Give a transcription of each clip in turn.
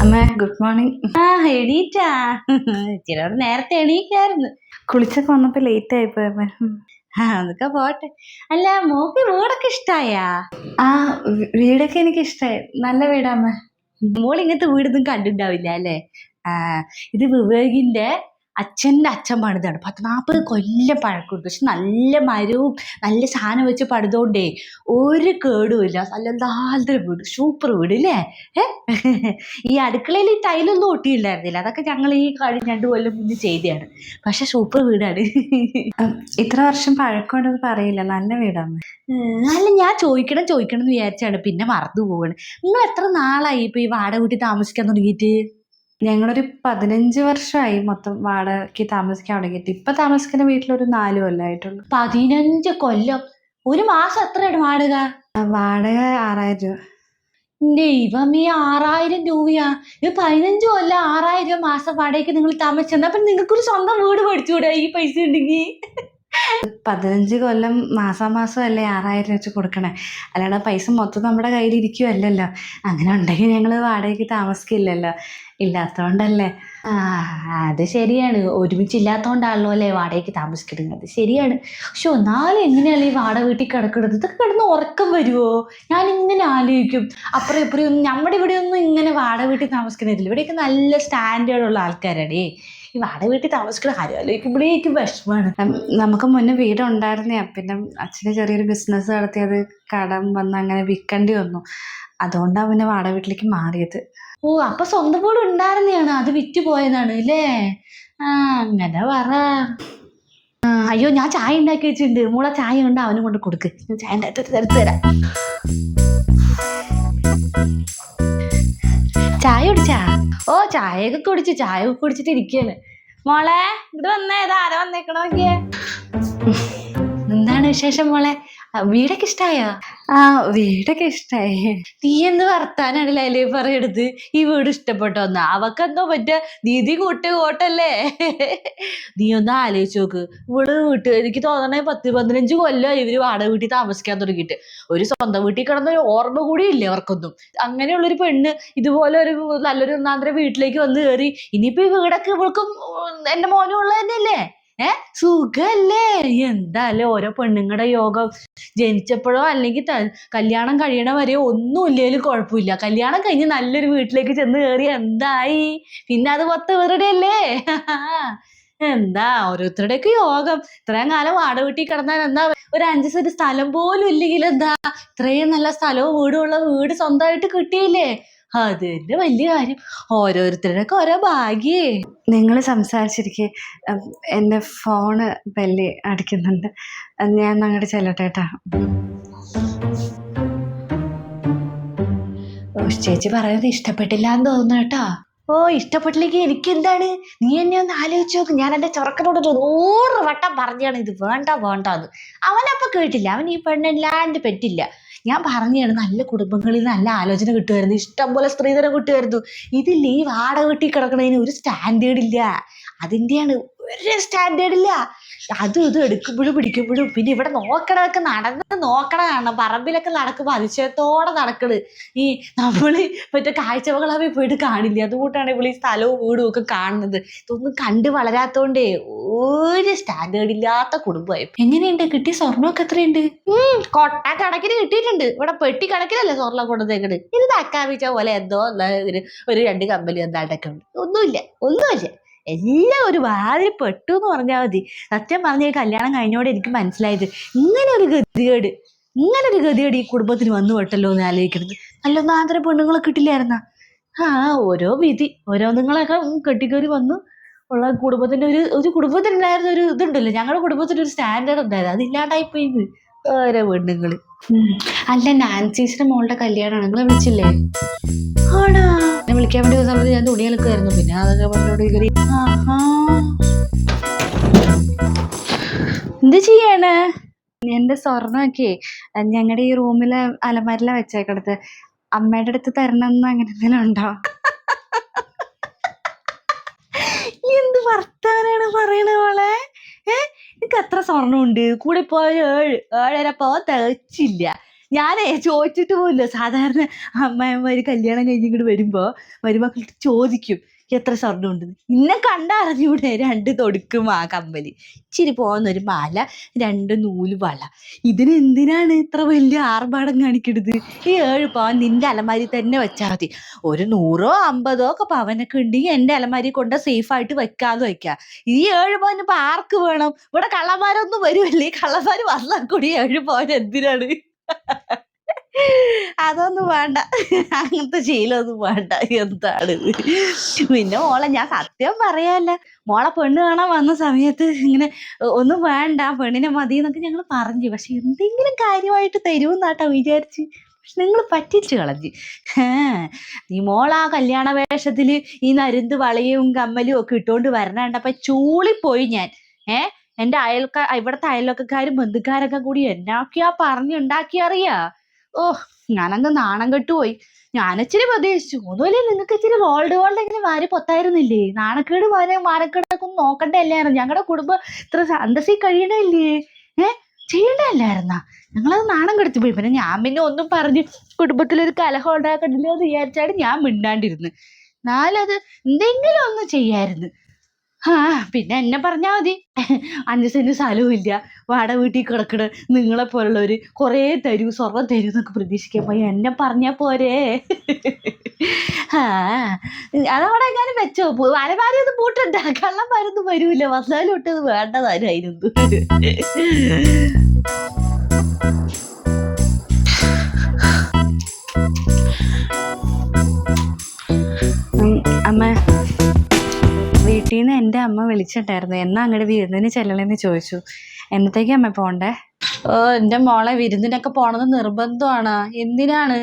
അമ്മ good morning ആ എണീറ്റാ. ചിലർ നേരത്തെ എണീക്കായിരുന്നു. കുളിച്ചൊക്കെ വന്നപ്പോ ലേറ്റ് ആയിപ്പോ. ആ അതൊക്കെ പോട്ടെ. അല്ല മോക്ക് വീടൊക്കെ ഇഷ്ടായാ? ആ വീടൊക്കെ എനിക്ക് ഇഷ്ടായി നല്ല വീടാ അമ്മ. മോൾ ഇങ്ങനത്തെ വീടൊന്നും കണ്ടിണ്ടാവില്ല അല്ലേ? ആ ഇത് വിവേകിന്റെ അച്ഛന്റെ അച്ഛൻ പണിതാണ് പത്ത് നാൽപ്പത് കൊല്ലം പഴക്കമുണ്ട്. പക്ഷെ നല്ല മരവും നല്ല സാധനം വെച്ച് പണിതുകൊണ്ടേ ഒരു കേടുമില്ല നല്ല നാലര വീട്. സൂപ്പർ വീട് ഇല്ലേ? ഈ അടുക്കളയിൽ ഈ ടൈലൊന്നും ഒട്ടിയില്ലായിരുന്നില്ല അതൊക്കെ ഞങ്ങൾ ഈ കഴിഞ്ഞ രണ്ട് കൊല്ലം മുന്നേ ചെയ്തതാണ്. പക്ഷെ സൂപ്പർ വീടാണ്. ഇത്ര വർഷം പഴക്കമുണ്ടെന്ന് പറയില്ല. നല്ല വീടാണ് അല്ല ഞാൻ ചോദിക്കണം ചോദിക്കണം എന്ന് വിചാരിച്ചാണ്. പിന്നെ മറന്നു പോവാണ്. നിങ്ങൾ എത്ര നാളായി ഇപ്പൊ ഈ വാടക കൂട്ടി താമസിക്കാൻ തുടങ്ങിയിട്ട്? ഞങ്ങളൊരു പതിനഞ്ച് വർഷമായി മൊത്തം വാടകയ്ക്ക് താമസിക്കാൻ തുടങ്ങിയിട്ട്. ഇപ്പൊ താമസിക്കുന്ന വീട്ടിലൊരു നാല് കൊല്ലമായിട്ടുള്ളൂ പതിനഞ്ച് കൊല്ലം. ഒരു മാസം എത്രയാണ് വാടക? വാടക ആറായിരം രൂപ. ദൈവമേ ആറായിരം രൂപയാ. ഈ പതിനഞ്ച് കൊല്ലം ആറായിരം രൂപ മാസം വാടകയ്ക്ക് നിങ്ങൾ താമസിച്ചെന്നാ. അപ്പൊ നിങ്ങൾക്കൊരു സ്വന്തം വീട് പഠിച്ചുകൂടെ ഈ പൈസ ഉണ്ടെങ്കിൽ പതിനഞ്ച് കൊല്ലം മാസാമാസം അല്ലേ ആറായിരം വെച്ച് കൊടുക്കണേ. അല്ലാണ്ട് പൈസ മൊത്തം നമ്മുടെ കയ്യിൽ ഇരിക്കുമല്ലല്ലോ അങ്ങനെ ഉണ്ടെങ്കിൽ ഞങ്ങൾ വാടകയ്ക്ക് താമസിക്കില്ലല്ലോ. ഇല്ലാത്തതുകൊണ്ടല്ലേ ആ അത് ശരിയാണ്. ഒരുമിച്ചില്ലാത്തോണ്ടാണല്ലോ അല്ലേ വാടകയ്ക്ക് താമസിക്കുന്നത്. അത് ശരിയാണ്. പക്ഷെ ഒന്നാലും എങ്ങനെയാണ് ഈ വാടക വീട്ടിൽ കിടക്കുന്നത്? ഇതൊക്കെ കിടന്ന് ഉറക്കം വരുമോ ഞാൻ ഇങ്ങനെ ആലോചിക്കും. അപ്പുറം ഇപ്പുറം നമ്മുടെ ഇവിടെ ഒന്നും ഇങ്ങനെ വാടക വീട്ടിൽ താമസിക്കുന്നില്ല. ഇവിടെയൊക്കെ നല്ല സ്റ്റാൻഡേർഡ് ഉള്ള ആൾക്കാരാണേ. ഈ വാടക വീട്ടിൽ താമസിക്കുന്ന കാര്യം ആലോചിക്കുമ്പോഴേക്കും വിഷമാണ് ഉം, നമുക്ക് മുന്നേ വീടുണ്ടായിരുന്നേ. പിന്നെ അച്ഛന് ചെറിയൊരു ബിസിനസ് നടത്തി അത് കടം വന്ന് അങ്ങനെ വിൽക്കേണ്ടി വന്നു. അതുകൊണ്ടാണ് പിന്നെ വാടക വീട്ടിലേക്ക് മാറിയത്. ഓ അപ്പൊ സ്വന്തം വീട് ഉണ്ടായിരുന്നെയാണ് അത് വിറ്റ് പോയതാണ് അല്ലേ? ആ അങ്ങനെ പറ. അയ്യോ ഞാൻ ചായ ഉണ്ടാക്കി വെച്ചിട്ടുണ്ട്. മോളെ ചായ ഉണ്ട് അവനും കൊണ്ട് കൊടുക്ക്. ഞാൻ ചായ ഉണ്ടാക്കി തരാം. ചായ കുടിച്ചാ? ഓ ചായയൊക്കെ കുടിച്ചു ചായ കുടിച്ചിട്ട് ഇരിക്കുകയാണ് മോളെ ഇവിടെ വന്നേ ഇത് ആരാ വന്നേക്കണോ നോക്കിയേ? എന്താണ് വിശേഷം മോളെ? വീടൊക്കെ ഇഷ്ടായോ? ആ വീടൊക്കെ ഇഷ്ടായി. നീ എന്ന് വർത്താനാണല്ലേ അല്ലേ പറയണത്? ഈ വീട് ഇഷ്ടപ്പെട്ടോന്ന് അവക്കെന്തോ പറ്റ നീതി കൂട്ട് കോട്ടല്ലേ? നീ ഒന്ന് ആലോചിച്ച് നോക്ക്. ഇവിടെ വീട്ട് എനിക്ക് തോന്നണേ പത്ത് പതിനഞ്ച് കൊല്ലം ഇവർ വാടക വീട്ടിൽ താമസിക്കാൻ തുടങ്ങിയിട്ട്. ഒരു സ്വന്തം വീട്ടിൽ കിടന്ന ഒരു ഓർമ്മ കൂടി ഇല്ല അവർക്കൊന്നും അങ്ങനെയുള്ളൊരു പെണ്ണ് ഇതുപോലെ ഒരു നല്ലൊരു ഒന്നാന്തര വീട്ടിലേക്ക് വന്ന് കയറി ഇനിയിപ്പോ ഈ വീടൊക്കെ ഇവൾക്കും എന്റെ മോനും ഉള്ളത് തന്നെയല്ലേ? ഏ? സുഖല്ലേ? എന്താല്ലേ ഓരോ പെണ്ണുങ്ങളുടെ യോഗം? ജനിച്ചപ്പോഴോ അല്ലെങ്കിൽ കല്യാണം കഴിയണ വരെ ഒന്നും ഇല്ലേലും കുഴപ്പമില്ല. കല്യാണം കഴിഞ്ഞ് നല്ലൊരു വീട്ടിലേക്ക് ചെന്ന് കയറി എന്തായി? പിന്നെ അത് പത്ത് പേരുടെ അല്ലേ? എന്താ ഓരോരുത്തരുടെയൊക്കെ യോഗം. ഇത്രയും കാലം വാടവീട്ടിൽ കിടന്നാൽ എന്താ ഒരു അഞ്ച് സെന്റ് സ്ഥലം പോലും ഇല്ലെങ്കിൽ എന്താ ഇത്രയും നല്ല സ്ഥലവും വീടും ഉള്ള വീട് സ്വന്തമായിട്ട് കിട്ടിയില്ലേ? അത് തന്നെ വലിയ കാര്യം? ഓരോരുത്തരുടെയൊക്കെ ഓരോ ഭാഗ്യേ. നിങ്ങൾ സംസാരിച്ചിരിക്കെ എന്റെ ഫോണ് ബെല്ലി അടിക്കുന്നുണ്ട്. ഞാൻ അങ്ങോട്ട് ചെല്ലട്ടെ കേട്ടാ ഓ, ചേച്ചി പറയുന്നത് ഇഷ്ടപ്പെട്ടില്ല എന്ന് തോന്നുന്നു കേട്ടോ. ഓ ഇഷ്ടപ്പെട്ടില്ലെങ്കിൽ എനിക്ക് എന്താണ് നീ എന്നെ ഒന്ന് ആലോചിച്ച് നോക്ക്. ഞാൻ എന്റെ ചെറുക്കനോട് ഒരു നൂറ് വട്ടം പറഞ്ഞാണ് ഇത് വേണ്ട വേണ്ട എന്ന് അവനപ്പൊ കേട്ടില്ല. അവൻ ഈ പെണ്ണില്ലാണ്ട് പറ്റില്ല. ഞാൻ പറഞ്ഞാണ് നല്ല കുടുംബങ്ങളിൽ നല്ല ആലോചന കിട്ടുമായിരുന്നു. ഇഷ്ടം പോലെ സ്ത്രീധനം കിട്ടുമായിരുന്നു. ഇതില്ലേ ഈ വാടക വെട്ടി കിടക്കണതിന് ഒരു സ്റ്റാൻഡേർഡ് ഇല്ല. അതിന്റെയാണ് ഒരു സ്റ്റാൻഡേർഡ് ഇല്ല. അതും ഇതും എടുക്കുമ്പോഴും പിടിക്കുമ്പോഴും പിന്നെ ഇവിടെ നോക്കണതൊക്കെ നടന്ന് നോക്കണ കാണണം പറമ്പിലൊക്കെ നടക്കുമ്പോൾ അതിശയത്തോടെ നടക്കണ്. ഈ നമ്മൾ മറ്റേ കാഴ്ചകളാവിൽ പോയിട്ട് കാണില്ല? അതുകൊണ്ടാണ് ഇവിടെ ഈ സ്ഥലവും വീടും ഒക്കെ കാണുന്നത്. ഇതൊന്നും കണ്ട് വളരാത്തോണ്ടേ ഒരു സ്റ്റാൻഡേർഡ് ഇല്ലാത്ത കുടുംബമായി. എങ്ങനെയുണ്ട്? കിട്ടിയ സ്വർണമൊക്കെ എത്രയുണ്ട്? കൊട്ട കണക്കിന് കിട്ടിയിട്ടുണ്ട്. ഇവിടെ പെട്ടി കണക്കിനല്ലേ സ്വർണം കൊണ്ടുവന്നേക്കണ് ഇത് തക്കാവിച്ച പോലെ എന്തോ ഒരു രണ്ട് കമ്പനി എന്താണ്ടൊക്കെ ഉണ്ട്. ഒന്നുമില്ല ഒന്നുമില്ല. എല്ലാം ഒരു വാതിൽ പെട്ടു എന്ന് പറഞ്ഞാൽ മതി. സത്യം പറഞ്ഞ കല്യാണം കഴിഞ്ഞോടെ എനിക്ക് മനസ്സിലായത് ഇങ്ങനെ ഒരു ഗതികേട് ഇങ്ങനെ ഒരു ഗതികേട് ഈ കുടുംബത്തിന് വന്നു പെട്ടല്ലോ എന്ന് ആലോചിക്കരുത്. നല്ലൊന്നും ആന്തര പെണ്ണുങ്ങളെ കിട്ടില്ലായിരുന്ന? ആ ഓരോ വിധി ഓരോ ഓരോന്നുങ്ങളൊക്കെ കെട്ടിക്കേറി വന്നു. ഉള്ള കുടുംബത്തിന്റെ ഒരു ഒരു കുടുംബത്തിനുണ്ടായിരുന്ന ഒരു ഇതുണ്ടല്ലോ. ഞങ്ങളുടെ കുടുംബത്തിന്റെ ഒരു സ്റ്റാൻഡേർഡ് ഉണ്ടായിരുന്നു. അതില്ലാണ്ടായി പോയി ഓരോ പെണ്ണുങ്ങൾ. അല്ല നാൻസീസിന്റെ മോളുടെ കല്യാണമാണ് നിങ്ങളെ വിളിച്ചില്ലേ? എന്നെ വിളിക്കാൻ വേണ്ടി വന്ന സമയത്ത് ഞാൻ തുണി അലക്കുമായിരുന്നു. പിന്നെ അതൊക്കെ പറഞ്ഞോട് ആഹാ. എന്ത് ചെയ്യാണ്? എന്റെ സ്വർണമൊക്കെ ഞങ്ങളുടെ ഈ റൂമിലെ അലമാരില വെച്ചേക്കടുത്ത് അമ്മയുടെ അടുത്ത് തരണം എന്ന് അങ്ങനെ എന്തെങ്കിലും ഉണ്ടോ? എന്ത് വർത്താനാണ് പറയണ മോളെ? ഏ? എനിക്ക് അത്ര സ്വർണമുണ്ട്? കൂടെ പോയ ഏഴ് ഏഴര പോ തികച്ചില്ല. ഞാനേ ചോദിച്ചിട്ട് പോലും സാധാരണ അമ്മായിമാര് കല്യാണം കഴിഞ്ഞ് ഇങ്ങോട്ട് വരുമ്പോ മരുമക്കളിട്ട് ചോദിക്കും എത്ര സ്വർണം ഉണ്ട് ഇന്നെ കണ്ടറിഞ്ഞൂടെ രണ്ട് തൊടുക്കും ആ കമ്പലി ഇച്ചിരി പോകുന്നൊരു മാല രണ്ട് നൂൽ വള. ഇതിന് എന്തിനാണ് ഇത്ര വലിയ ആർഭാടം കാണിക്കരുത് ഈ ഏഴ് പവൻ നിന്റെ അലമാരി തന്നെ വെച്ചാൽ മതി. ഒരു നൂറോ അമ്പതോ ഒക്കെ പവനൊക്കെ ഉണ്ടെങ്കിൽ എന്റെ അലമാരി കൊണ്ട് സേഫായിട്ട് വെക്കാതെ വെക്കാം. ഈ ഏഴ് പവൻ ഇപ്പൊ ആർക്ക് വേണം? ഇവിടെ കള്ളന്മാരൊന്നും വരുമല്ലേ കള്ളന്മാർ വന്നാൽ കൂടി ഏഴ് പവൻ എന്തിനാണ്? അതൊന്നും വേണ്ട. അങ്ങനത്തെ ശീലമൊന്നും വേണ്ട. എന്താണ് പിന്നെ മോളെ ഞാൻ സത്യം പറയാല്ല. മോളെ പെണ്ണ് കാണാൻ വന്ന സമയത്ത് ഇങ്ങനെ ഒന്നും വേണ്ട. പെണ്ണിനെ മതി എന്നൊക്കെ ഞങ്ങൾ പറഞ്ഞു. പക്ഷെ എന്തെങ്കിലും കാര്യമായിട്ട് തരുമെന്നാട്ടാ വിചാരിച്ച്. പക്ഷെ നിങ്ങൾ പറ്റിച്ചു കളഞ്ഞ്. നീ മോൾ ആ കല്യാണ വേഷത്തിൽ ഈ നരുന്ത് വളയും കമ്മലും ഒക്കെ ഇട്ടുകൊണ്ട് വരണ കണ്ടപ്പോ ചൂളിപ്പോയി ഞാൻ. ഏ എന്റെ അയൽക്കാർ ഇവിടുത്തെ അയൽവക്കക്കാരും ബന്ധുക്കാരൊക്കെ കൂടി എന്നാക്കിയാ പറഞ്ഞുണ്ടാക്കി അറിയാ. ഓ ഞാനങ്ങ് നാണം കെട്ടുപോയി. ഞാനിച്ചിരി പ്രതീക്ഷിച്ചു. ഒന്നുമില്ല നിങ്ങൾക്ക് ഇച്ചിരി വേൾഡ് വേൾഡ് എങ്ങനെ വാരി പൊത്തായിരുന്നില്ലേ? നാണക്കേട് മാനെ മാനക്കേടൊക്കെ ഒന്ന് നോക്കണ്ടല്ലായിരുന്നു ഞങ്ങളുടെ കുടുംബം ഇത്ര അന്തസ്സിൽ കഴിയണല്ലേ? ഏ? ചെയ്യണ്ടല്ലായിരുന്ന? ഞങ്ങളത് നാണം കെടുത്തു പോയി. പിന്നെ ഞാൻ പിന്നെ ഒന്നും പറഞ്ഞ് കുടുംബത്തിലൊരു കലഹം ഉണ്ടാക്കണ്ടല്ലോ എന്ന് വിചാരിച്ചാണ് ഞാൻ മിണ്ടാണ്ടിരുന്നു എന്നാലും അത് എന്തെങ്കിലും ഒന്ന് ചെയ്യായിരുന്നു. ആ പിന്നെ എന്നെ പറഞ്ഞാൽ മതി. അഞ്ച് സെന്റ് സ്ഥലവും ഇല്ല. വാടക വീട്ടിൽ കിടക്കണ. നിങ്ങളെ പോലുള്ളവര് കുറേ തരൂ സ്വർണം തരൂ എന്നൊക്കെ പ്രതീക്ഷിക്കാൻ പോയി. എന്നെ പറഞ്ഞാ പോരേ. ആ അതവിടെ എങ്ങനെ വെച്ചോ? അലമാരിയൊന്നും പൂട്ടണ്ട. കള്ളന്മാരൊന്നും വരൂല. വന്നാലും ഇട്ടത് വേണ്ടതായിരുന്നു അമ്മ. വീട്ടിൽ നിന്ന് എന്റെ അമ്മ വിളിച്ചിട്ടായിരുന്നു എന്നാ അങ്ങോട്ട് വിരുന്നിന് ചെല്ലണമെന്ന് ചോദിച്ചു. എന്നത്തേക്ക് അമ്മ പോണ്ടേ? ഓ എന്റെ മോളെ വിരുന്നിനൊക്കെ പോണത് നിർബന്ധമാണ്. എന്തിനാണ്?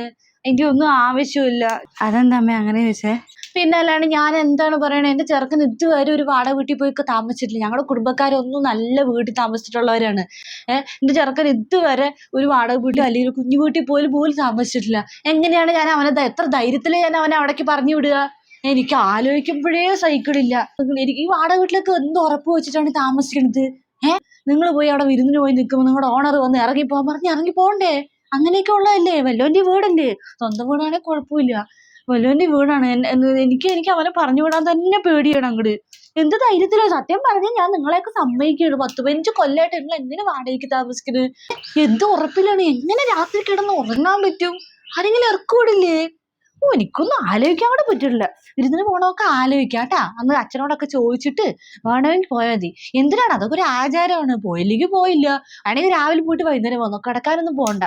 എനിക്ക് ഒന്നും ആവശ്യമില്ല അതെന്താ അമ്മ അങ്ങനെ ചോദിച്ചേ? പിന്നെ അല്ലാണ്ട് ഞാൻ എന്താണ് പറയണേ? എന്റെ ചെറുക്കൻ ഇതുവരെ ഒരു വാടക വീട്ടിൽ പോയി താമസിച്ചിട്ടില്ല. ഞങ്ങളുടെ കുടുംബക്കാരൊന്നും നല്ല വീട്ടിൽ താമസിച്ചിട്ടുള്ളവരാണ്. ഏഹ് എന്റെ ചെറുക്കൻ ഇതുവരെ ഒരു വാടക വീട്ടിൽ അല്ലെങ്കിൽ ഒരു കുഞ്ഞു വീട്ടിൽ പോലും പോലും താമസിച്ചിട്ടില്ല. എങ്ങനെയാണ് ഞാൻ അവനെ എത്ര ധൈര്യത്തിൽ ഞാൻ അവനെ അവിടേക്ക് പറഞ്ഞു വിടുക? എനിക്ക് ആലോചിക്കുമ്പോഴേ സൈക്കിളില്ല എനിക്ക് ഈ വാടക വീട്ടിലേക്ക് എന്ത് ഉറപ്പ് വെച്ചിട്ടാണ് താമസിക്കുന്നത് ഏഹ് നിങ്ങൾ പോയി അവിടെ വിരുന്നിന് പോയി നിൽക്കുമ്പോൾ നിങ്ങളുടെ ഓണർ വന്ന് ഇറങ്ങി പോകാൻ പറഞ്ഞ് ഇറങ്ങി പോകണ്ടേ? അങ്ങനെയൊക്കെ ഉള്ളതല്ലേ? വല്ലോന്റെ വീടല്ലേ? സ്വന്തം വീടാണെങ്കിൽ കുഴപ്പമില്ല. വല്ലോന്റെ വീടാണ് എനിക്ക് എനിക്ക് അവനെ പറഞ്ഞു വിടാൻ തന്നെ പേടിയാണ് അങ്ങോട്ട് എന്ത് ധൈര്യത്തിലോ? സത്യം പറഞ്ഞാൽ ഞാൻ നിങ്ങളെയൊക്കെ സമ്മതിക്കുകയാണ് പത്ത് പതിനഞ്ച് കൊല്ലമായിട്ട് നിങ്ങൾ എങ്ങനെ വാടകയ്ക്ക് താമസിക്കുന്നത് എന്ത് ഉറപ്പിലാണ്? എങ്ങനെ രാത്രി കിടന്ന് ഉറങ്ങാൻ പറ്റും? ആരെങ്കിലും ഇറക്കൂടില്ലേ എനിക്കൊന്നും ആലോചിക്കാൻ കൂടെ പറ്റില്ല. വിരുന്നിന് പോണൊക്കെ ആലോചിക്കാം കേട്ടാ. അന്ന് അച്ഛനോടൊക്കെ ചോദിച്ചിട്ട് വേണമെങ്കിൽ പോയാൽ മതി. എന്തിനാണ്? അതൊക്കെ ഒരു ആചാരമാണ്. പോയില്ലെങ്കിൽ പോയില്ല. ആണെങ്കിൽ രാവിലെ പോയിട്ട് വൈകുന്നേരം വന്നു. കിടക്കാനൊന്നും പോകണ്ട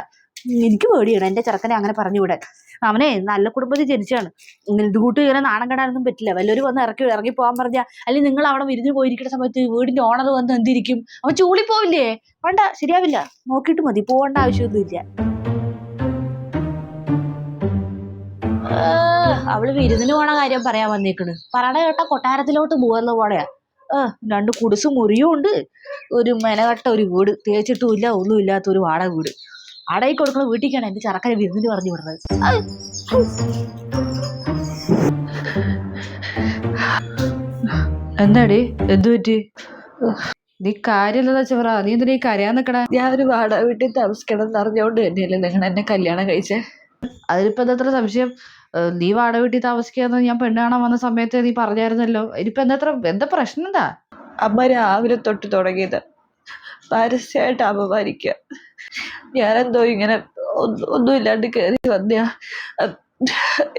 എനിക്ക് പേടിയാണ് എന്റെ ചെറുക്കനെ അങ്ങനെ പറഞ്ഞു വിടാൻ അവനെ നല്ല കുടുംബത്തിൽ ജനിച്ചാണ് ഇത് കൂട്ടി ഇങ്ങനെ നാണം കെടാനൊന്നും പറ്റില്ല. വല്ലവരും വന്ന് ഇറക്കി ഇറങ്ങി പോകാൻ പറഞ്ഞാൽ അല്ലെങ്കിൽ നിങ്ങൾ അവിടെ വിരുന്ന് പോയിരിക്കുന്ന സമയത്ത് വീടിന്റെ ഓണർ വന്ന് എന്തിരിക്കും? അവൻ ചൂളിപ്പോവില്ലേ? വേണ്ട ശരിയാവില്ല. നോക്കിയിട്ട് മതി. പോകേണ്ട ആവശ്യമൊന്നുമില്ല. അവൾ വിരുന്നിന് പോണ കാര്യം പറയാൻ വന്നേക്കണ്. പറയണ കേട്ട കൊട്ടാരത്തിലോട്ട് പോകുന്ന പോലെയാ. ഏ, രണ്ട് കുടിസ് മുറിയും ഉണ്ട്. ഒരു മെനകട്ട ഒരു വീട്. തേച്ചിട്ടും ഇല്ല ഒന്നും ഇല്ലാത്ത ഒരു വാട വീട്. വാടകയ്ക്ക് കൊടുക്കുന്ന വീട്ടിലേക്കാണ് എന്റെ ചെറുക്കനെ വിരുന്നിന് പറഞ്ഞു വിടുന്നത്. എന്താടി? എന്തു പറ്റി? നീ കാര്യമില്ലെന്ന് വെച്ചാ പറ നീ എന്തിനാ ഈ കരയാൻ ഞാൻ ഒരു വാടക വീട്ടിൽ താമസിക്കണം എന്ന് അറിഞ്ഞുകൊണ്ട് തന്നെയല്ലേ നിങ്ങൾ എന്നെ കല്യാണം കഴിച്ചേ? അതിലിപ്പോ എന്താ സംശയം? ഏഹ് നീ വാടക വീട്ടിൽ താമസിക്കാന്ന് ഞാൻ പെണ്ണ് കാണാൻ വന്ന സമയത്ത് നീ പറഞ്ഞായിരുന്നല്ലോ. ഇനിയിപ്പോ എന്താ എന്താ പ്രശ്നം എന്താ? അമ്മ രാവിലെ തൊട്ട് തുടങ്ങിയത്. പരസ്യമായിട്ട് അപമാനിക്കുക ഞാനെന്തോ ഇങ്ങനെ ഒന്നും ഇല്ലാണ്ട് കയറി വന്നയാ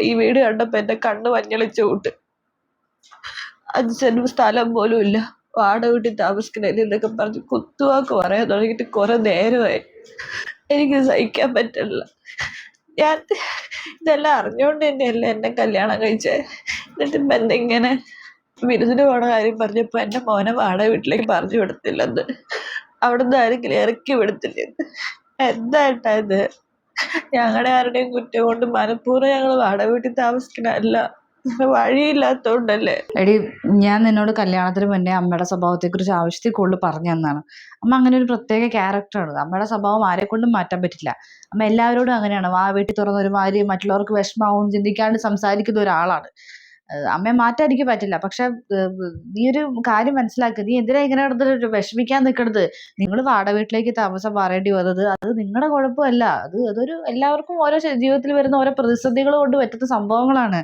ഈ വീട് കണ്ടപ്പോ എന്റെ കണ്ണ് മഞ്ഞളിച്ചു കൂട്ട്. അഞ്ചു സെന്റ് സ്ഥലം പോലും ഇല്ല. വാടക വീട്ടിൽ താമസിക്കണേന്ന് എന്നൊക്കെ പറഞ്ഞ് കുത്തുവാക്ക് പറയാൻ തുടങ്ങിയിട്ട് കുറെ നേരമായി. എനിക്ക് സഹിക്കാൻ പറ്റില്ല. ഞാൻ ഇതെല്ലാം അറിഞ്ഞുകൊണ്ട് തന്നെയല്ലേ എന്നെ കല്യാണം കഴിച്ചേ. എന്നിട്ട് ഇപ്പൊ എന്തെങ്ങനെ വിരുന്നിന് പോണ കാര്യം പറഞ്ഞപ്പോ എന്റെ മോനെ വാടക വീട്ടിലേക്ക് പറഞ്ഞു വിടത്തില്ലെന്ന്. അവിടുന്ന് ആരെങ്കിലും ഇറക്കി വിടത്തില്ലെന്ന് എന്തായിട്ടാ ഇത്? ഞങ്ങളുടെ ആരുടെയും കുറ്റം കൊണ്ട് മനഃപൂർവം ഞങ്ങൾ വാടക വീട്ടിൽ താമസിക്കണല്ല വഴിയില്ലാത്തോണ്ടല്ലേ? എടി ഞാൻ നിന്നോട് കല്യാണത്തിന് മുന്നേ അമ്മയുടെ സ്വഭാവത്തെക്കുറിച്ച് ആവശ്യത്തിൽ കൂടുതൽ പറഞ്ഞു തന്നാണ് അമ്മ അങ്ങനെ ഒരു പ്രത്യേക ക്യാരക്ടറാണ്. അമ്മയുടെ സ്വഭാവം ആരെ കൊണ്ടും മാറ്റാൻ പറ്റില്ല. അമ്മ എല്ലാവരോടും അങ്ങനെയാണ്. വാ വീട്ടിൽ തുറന്ന ഒരുമാതിരി മറ്റുള്ളവർക്ക് വിഷമാവും ചിന്തിക്കാണ്ട് സംസാരിക്കുന്ന ഒരാളാണ്. അമ്മയെ മാറ്റാൻ എനിക്ക് പറ്റില്ല. പക്ഷെ നീ ഒരു കാര്യം മനസ്സിലാക്കുക നീ എന്തിനാ ഇങ്ങനെ കിടന്നിട്ട് വിഷമിക്കാൻ നിൽക്കണത് നിങ്ങൾ വാടക വീട്ടിലേക്ക് താമസം മാറേണ്ടി വന്നത് അത് നിങ്ങളുടെ കുഴപ്പമല്ല. അത് അതൊരു എല്ലാവർക്കും ഓരോ ജീവിതത്തിൽ വരുന്ന ഓരോ പ്രതിസന്ധികൾ കൊണ്ട് പറ്റുന്ന സംഭവങ്ങളാണ്.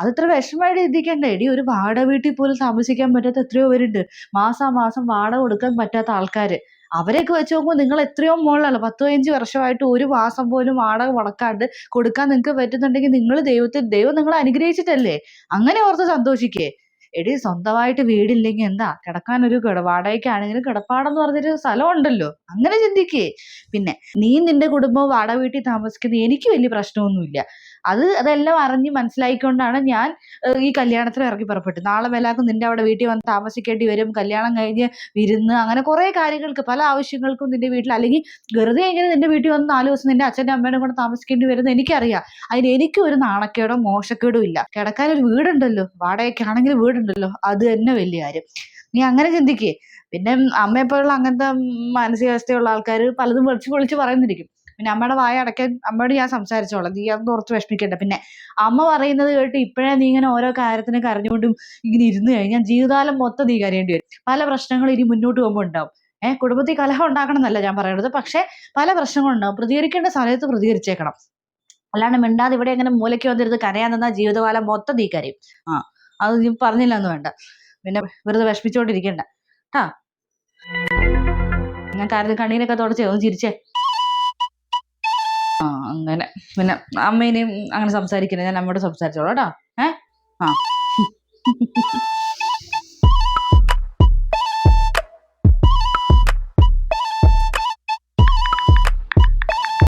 അത് ഇത്ര വിഷമമായിട്ട് ചിന്തിക്കണ്ട. എടി ഒരു വാടക വീട്ടിൽ പോലും താമസിക്കാൻ പറ്റാത്ത എത്രയോ പേരുണ്ട്. മാസാമാസം വാടക കൊടുക്കാൻ പറ്റാത്ത ആൾക്കാർ അവരെയൊക്കെ വെച്ച് നോക്കുമ്പോൾ നിങ്ങൾ എത്രയോ മുകളിലല്ല പത്ത് പതിനഞ്ച് വർഷമായിട്ട് ഒരു മാസം പോലും വാടക മുടക്കാണ്ട് കൊടുക്കാൻ നിങ്ങൾക്ക് പറ്റുന്നുണ്ടെങ്കിൽ നിങ്ങൾ ദൈവത്തിൽ ദൈവം നിങ്ങളെ അനുഗ്രഹിച്ചിട്ടല്ലേ? അങ്ങനെ ഓർത്ത് സന്തോഷിക്കേ. എടി സ്വന്തമായിട്ട് വീടില്ലെങ്കിൽ എന്താ? കിടക്കാൻ ഒരു കിട വാടകയ്ക്കാണെങ്കിലും കിടപ്പാടെന്ന് പറഞ്ഞൊരു സ്ഥലം ഉണ്ടല്ലോ അങ്ങനെ ചിന്തിക്കേ. പിന്നെ നീ നിന്റെ കുടുംബം വാടക വീട്ടിൽ താമസിക്കുന്നത് എനിക്ക് വലിയ പ്രശ്നമൊന്നുമില്ല. അത് അതെല്ലാം അറിഞ്ഞ് മനസ്സിലായിക്കൊണ്ടാണ് ഞാൻ ഈ കല്യാണത്തിന് ഇറങ്ങി പുറപ്പെട്ടത്. നാളെ മേലാക്കും നിന്റെ അവിടെ വീട്ടിൽ വന്ന് താമസിക്കേണ്ടി വരും. കല്യാണം കഴിഞ്ഞ് വിരുന്ന് അങ്ങനെ കുറേ കാര്യങ്ങൾക്ക് പല ആവശ്യങ്ങൾക്കും നിന്റെ വീട്ടിൽ അല്ലെങ്കിൽ വെറുതെ എങ്ങനെ നിന്റെ വീട്ടിൽ വന്ന് നാല് ദിവസം നിന്റെ അച്ഛന്റെ അമ്മയുടെ കൂടെ താമസിക്കേണ്ടി വരുന്നത് എനിക്കറിയാം. അതിന് എനിക്ക് ഒരു നാണക്കേടോ മോശക്കേടോ ഇല്ല. കിടക്കാൻ ഒരു വീടുണ്ടല്ലോ. വാടകയ്ക്കാണെങ്കിൽ വീടുണ്ടല്ലോ. അത് തന്നെ വലിയ കാര്യം. നീ അങ്ങനെ ചിന്തിക്കേ. പിന്നെ അമ്മയെപ്പോലുള്ള അങ്ങനത്തെ മാനസികാവസ്ഥയുള്ള ആൾക്കാർ പലതും വിളിച്ച് വിളിച്ച് പറയുന്നിരിക്കും. പിന്നെ അമ്മയുടെ വായ അടയ്ക്കാൻ അമ്മയോട് ഞാൻ സംസാരിച്ചോളാം. നീ അതൊന്നും ഓർത്ത് വിഷമിക്കണ്ട. പിന്നെ അമ്മ പറയുന്നത് കേട്ട് ഇപ്പോഴേ നീ ഇങ്ങനെ ഓരോ കാര്യത്തിന് കരഞ്ഞുകൊണ്ടും ഇങ്ങനെ ഇരുന്ന് കഴിഞ്ഞാൽ ജീവിതകാലം മൊത്തം നീ കരയേണ്ടി വരും. പല പ്രശ്നങ്ങളും ഇനി മുന്നോട്ട് പോകുമ്പോൾ ഉണ്ടാവും. ഏഹ് കുടുംബത്തിൽ കലഹം ഉണ്ടാക്കണം എന്നല്ല ഞാൻ പറയുന്നത് പക്ഷേ പല പ്രശ്നങ്ങളുണ്ടാവും പ്രതികരിക്കേണ്ട സമയത്ത് പ്രതികരിച്ചേക്കണം. അല്ലാണ്ട് മിണ്ടാതെ ഇവിടെ എങ്ങനെ മൂലയ്ക്ക് വന്നിരുന്ന് കരയാൻ നിന്നാൽ ജീവിതകാലം മൊത്തം നീ കരയും. ആ അത് നീ പറഞ്ഞില്ല എന്ന് വേണ്ട. പിന്നെ വെറുതെ വിഷമിച്ചോണ്ടിരിക്കണ്ട. ട്ടാ. ഞാൻ കാര്യം കണ്ണീരൊക്കെ തുടച്ചേ ഒന്ന് ചിരിച്ചേ. അങ്ങനെ. പിന്നെ അമ്മേനെയും അങ്ങനെ സംസാരിക്കുന്നത് ഞാൻ അമ്മയോട് സംസാരിച്ചോളാം കേട്ടോ. ഏ? ആ.